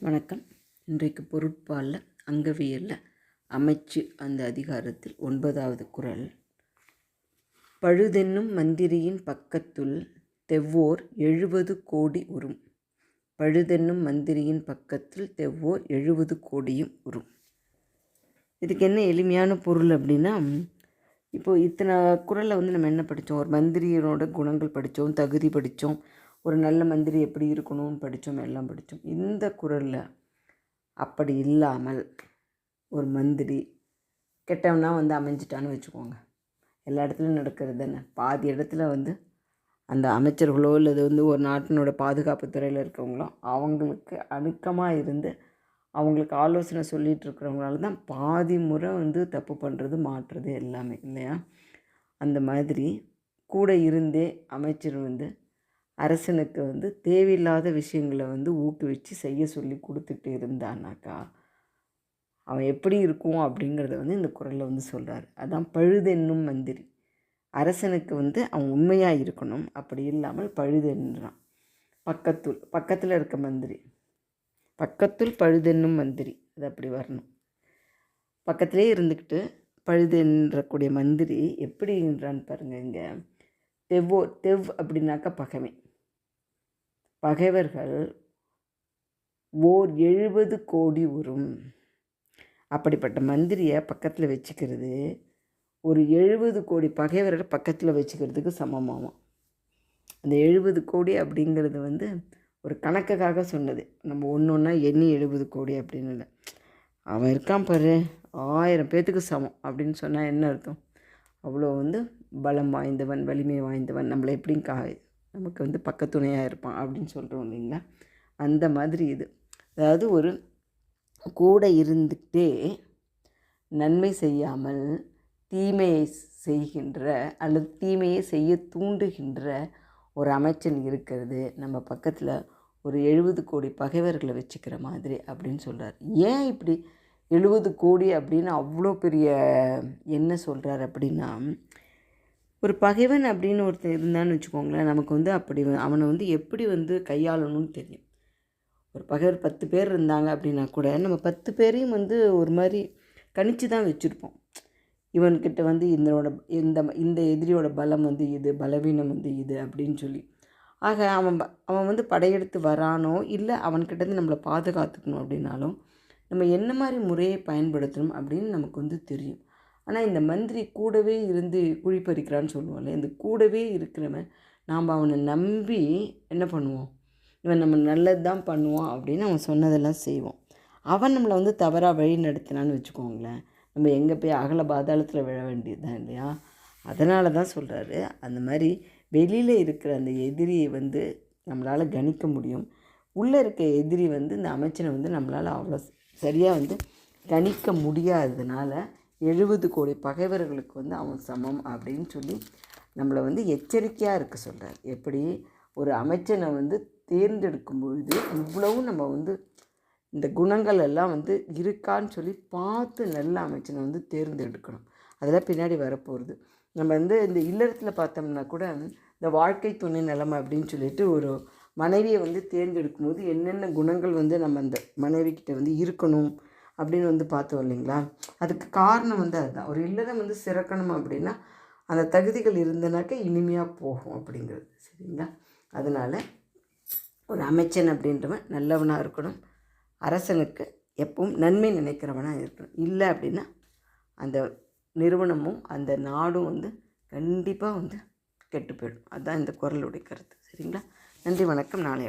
வணக்கம். இன்றைக்கு பொருட்பாலில் அங்கவியலில் அமைச்சு அந்த அதிகாரத்தில் ஒன்பதாவது குறள் பழுதென்னும் மந்திரியின் பக்கத்துள் தெவ்வோர் எழுபது கோடி உறும். பழுதென்னும் மந்திரியின் பக்கத்தில் தெவ்வோர் எழுபது கோடியும் உறும். இதுக்கு என்ன எளிமையான பொருள் அப்படின்னா இப்போது இத்தனை குறளில் வந்து நம்ம என்ன படித்தோம் ஒரு மந்திரியனோட குணங்கள் படித்தோம் தகுதி படித்தோம் ஒரு நல்ல மந்திரி எப்படி இருக்கணும்னு படித்தோம் எல்லாம் படித்தோம். இந்த குரலில் அப்படி இல்லாமல் ஒரு மந்திரி கெட்டவனா வந்து அமைஞ்சிட்டான்னு வச்சுக்கோங்க. எல்லா இடத்துலையும் நடக்கிறது தானே. பாதி இடத்துல வந்து அந்த அமைச்சர்களோ இல்லை வந்து ஒரு நாட்டினோட பாதுகாப்பு துறையில் இருக்கவங்களோ அவங்களுக்கு அணுக்கமாக இருந்து அவங்களுக்கு ஆலோசனை சொல்லிகிட்டு இருக்கிறவங்களால தான் பாதி முறை வந்து தப்பு பண்ணுறது மாற்றுறது எல்லாமே இல்லையா? அந்த மாதிரி கூட இருந்தே அமைச்சர் வந்து அரசனுக்கு வந்து தேவையில்லாத விஷயங்களை வந்து ஊக்குவிச்சு செய்ய சொல்லி கொடுத்துட்டு இருந்தானாக்கா அவன் எப்படி இருக்கும் அப்படிங்கிறத வந்து இந்த குரலில் வந்து சொல்கிறார் அதான் பழுதென்னும் மந்திரி. அரசனுக்கு வந்து அவன் உண்மையாக இருக்கணும். அப்படி இல்லாமல் பழுதென்றான். பக்கத்துள் பக்கத்தில் இருக்க மந்திரி. பக்கத்துள் பழுதென்னும் மந்திரி. அது அப்படி வரணும். பக்கத்திலே இருந்துக்கிட்டு பழுதென்றக்கூடிய மந்திரி எப்படின்றான்னு பாருங்கள் இங்கே. தெவ்வோ தெவ் அப்படின்னாக்கா பகைமை. பகைவர்கள் ஓர் எழுபது கோடி உறும். அப்படிப்பட்ட மந்திரியை பக்கத்தில் வச்சுக்கிறது ஒரு எழுபது கோடி பகைவர்கள் பக்கத்தில் வச்சுக்கிறதுக்கு சமமாகும். அந்த எழுபது கோடி அப்படிங்கிறது வந்து ஒரு கணக்குக்காக சொன்னது. நம்ம ஒன்று ஒன்றா எண்ணி எழுபது கோடி அப்படின்னு இல்லை. அவன் இருக்கான் பாரு ஆயிரம் பேர்த்துக்கு சமம் அப்படின்னு சொன்னால் என்ன அர்த்தம்? அவ்வளோ வந்து பலம் வாய்ந்தவன் வலிமை வாய்ந்தவன் நம்மளை எப்படியும் கா நமக்கு வந்து பக்கத்துணையாக இருப்பான் அப்படின்னு சொல்கிறோம் இல்லைங்களா? அந்த மாதிரி இது. அதாவது ஒரு கூட இருந்துக்கிட்டே நன்மை செய்யாமல் தீமையை செய்கின்ற அல்லது தீமையை செய்ய தூண்டுகின்ற ஒரு அமைச்சன் இருக்கிறது. நம்ம பக்கத்தில் ஒரு எழுபது கோடி பகைவர்களை வச்சுக்கிற மாதிரி அப்படின்னு சொல்கிறார் ஏன் இப்படி எழுபது கோடி அப்படின்னு அவ்வளோ பெரிய என்ன சொல்கிறார் அப்படின்னா ஒரு பகைவன் அப்படின்னு ஒருத்தன் இருந்தான்னு வச்சுக்கோங்களேன் நமக்கு வந்து அப்படி அவனை வந்து எப்படி வந்து கையாளணும்னு தெரியும். ஒரு பகைவர் பத்து பேர் இருந்தாங்க அப்படின்னா கூட நம்ம பத்து பேரையும் வந்து ஒரு மாதிரி கணிச்சு தான் வச்சுருப்போம். இவன்கிட்ட வந்து இதனோட இந்த இந்த எதிரியோட பலம் வந்து இது பலவீனம் வந்து இது அப்படின்னு சொல்லி. ஆக அவன் அவன் வந்து படையெடுத்து வரானோ இல்லை அவன்கிட்டருந்து நம்மளை பாதுகாத்துக்கணும் அப்படின்னாலும் நம்ம என்ன மாதிரி முறையை பயன்படுத்தணும் அப்படின்னு நமக்கு வந்து தெரியும். ஆனால் இந்த மந்திரி கூடவே இருந்து குழி பறிக்கிறான்னு சொல்லுவோம்ல இந்த கூடவே இருக்கிறவன் நாம் அவனை நம்பி என்ன பண்ணுவோம்? இவன் நம்ம நல்லது தான் பண்ணுவான் அப்படின்னு அவன் சொன்னதெல்லாம் செய்வோம். அவன் நம்மளை வந்து தவறாக வழி நடத்தினான்னு வச்சுக்கோங்களேன். நம்ம எங்கே போய் அகல பாதாளத்தில் விழ வேண்டியது தான் இல்லையா? அதனால தான் சொல்கிறாரு அந்த மாதிரி வெளியில் இருக்கிற அந்த எதிரியை வந்து நம்மளால் கணிக்க முடியும். உள்ளே இருக்க எதிரி வந்து இந்த அமைச்சனை வந்து நம்மளால் அவ்வளோ சரியாக வந்து கணிக்க முடியாததுனால எழுபது கோடி பகைவர்களுக்கு வந்து அவன் சமம் அப்படின்னு சொல்லி நம்மளை வந்து எச்சரிக்கையாக இருக்க சொல்கிறார் எப்படி? ஒரு அமைச்சனை வந்து தேர்ந்தெடுக்கும் பொழுது இவ்வளவும் நம்ம வந்து இந்த குணங்கள் எல்லாம் வந்து இருக்கான்னு சொல்லி பார்த்து நல்ல அமைச்சனை வந்து தேர்ந்தெடுக்கணும். அதெல்லாம் பின்னாடி வரப்போகிறது நம்ம வந்து இந்த இல்லறத்தில் பார்த்தோம்னா கூட இந்த வாழ்க்கை துணை நிலைமை அப்படின்னு சொல்லிட்டு ஒரு மனைவியை வந்து தேர்ந்தெடுக்கும் போது என்னென்ன குணங்கள் வந்து நம்ம அந்த மனைவிக்கிட்ட வந்து இருக்கணும்? அப்படின்னு வந்து பார்த்தோம் இல்லைங்களா? அதுக்கு காரணம் வந்து அதுதான். ஒரு இல்லறம் வந்து சிறக்கணும் அப்படின்னா அந்த தகுதிகள் இருந்தனாக்க இனிமையாக போகும் அப்படிங்கிறது சரிங்களா? அதனால் ஒரு அமைச்சன் அப்படின்றவன் நல்லவனாக இருக்கணும். அரசனுக்கு எப்பவும் நன்மை நினைக்கிறவனாக இருக்கணும். இல்லை அப்படின்னா அந்த நிறுவனமும் அந்த நாடும் வந்து கண்டிப்பாக வந்து கெட்டு போயிடும். அதுதான் இந்த குரலுடைய கருத்து சரிங்களா? நன்றி வணக்கம். நாளை